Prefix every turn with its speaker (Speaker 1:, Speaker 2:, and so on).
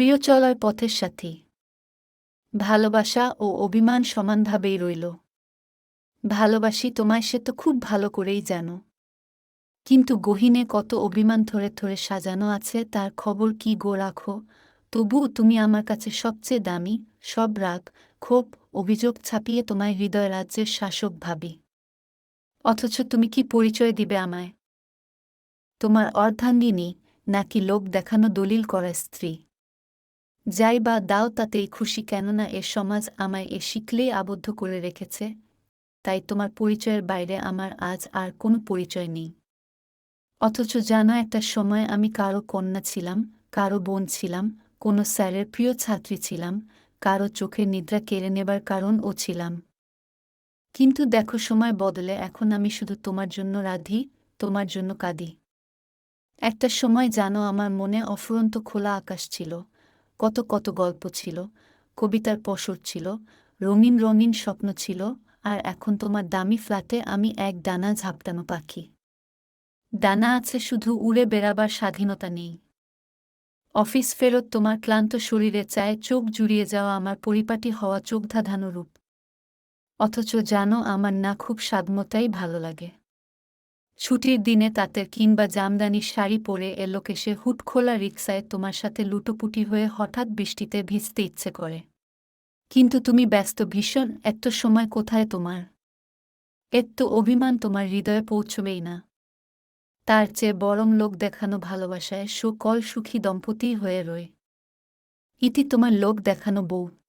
Speaker 1: প্রিয় চলার পথের সাথী। ভালোবাসা ও অভিমান সমানভাবেই রইল। ভালোবাসি তোমায় সে তো খুব ভালো করেই জানো। কিন্তু গহিনে কত অভিমান ধরে ধরে সাজানো আছে তার খবর কি গো রাখো। তবুও তুমি আমার কাছে সবচেয়ে দামি, সব রাগ, ক্ষোভ, অভিযোগ ছাপিয়ে তোমায় হৃদয় রাজ্যের শাসক ভাবি। অথচ তুমি কি পরিচয় দিবে আমায়? তোমার অর্ধাঙ্গিনী, নাকি লোক দেখানো দলিল করা স্ত্রী? যাই বা দাও তাতেই খুশি কেননা এ সমাজ আমায় এ শিখলেই আবদ্ধ করে রেখেছে, তাই তোমার পরিচয়ের বাইরে আমার আজ আর কোনো পরিচয় নেই। অথচ জানো একটা সময় আমি কারও কন্যা ছিলাম, কারও বোন ছিলাম, কোনো স্যারের প্রিয় ছাত্রী ছিলাম, কারও চোখের নিদ্রা কেড়ে নেবার কারণ ও ছিলাম। কিন্তু দেখো সময় বদলে এখন আমি শুধু তোমার জন্য রাধি, তোমার জন্য কাঁদি। একটা সময় জানো আমার মনে অফুরন্ত খোলা আকাশ ছিল কত কত গল্প ছিল, কবিতার পসর ছিল, রঙিন রঙিন স্বপ্ন ছিল, আর এখন তোমার দামি ফ্ল্যাটে আমি এক ডানা ঝাপটানো পাখি। ডানা আছে শুধু উড়ে বেড়াবার স্বাধীনতা নেই। অফিস ফেরত তোমার ক্লান্ত শরীরে চায় চোখ জুড়িয়ে যাওয়া আমার পরিপাটি হওয়া চোখ ধাঁধানো রূপ। অথচ জানো আমার না খুব সাদমতাই ভালো লাগে। ছুটির দিনে তাঁতের কিংবা জামদানির শাড়ি পরে এলোকে সে হুট খোলা রিক্সায় তোমার সাথে লুটোপুটি হয়ে হঠাৎ বৃষ্টিতে ভিজতে ইচ্ছে করে। কিন্তু তুমি ব্যস্ত, ভীষণ, এত সময় কোথায় তোমার? এত অভিমান তোমার হৃদয়ে পৌঁছবেই না। তার চেয়ে বরং লোক দেখানো ভালোবাসায় সকল সুখী দম্পতি হয়ে রয়। ইতি তোমার লোক দেখানো বউ।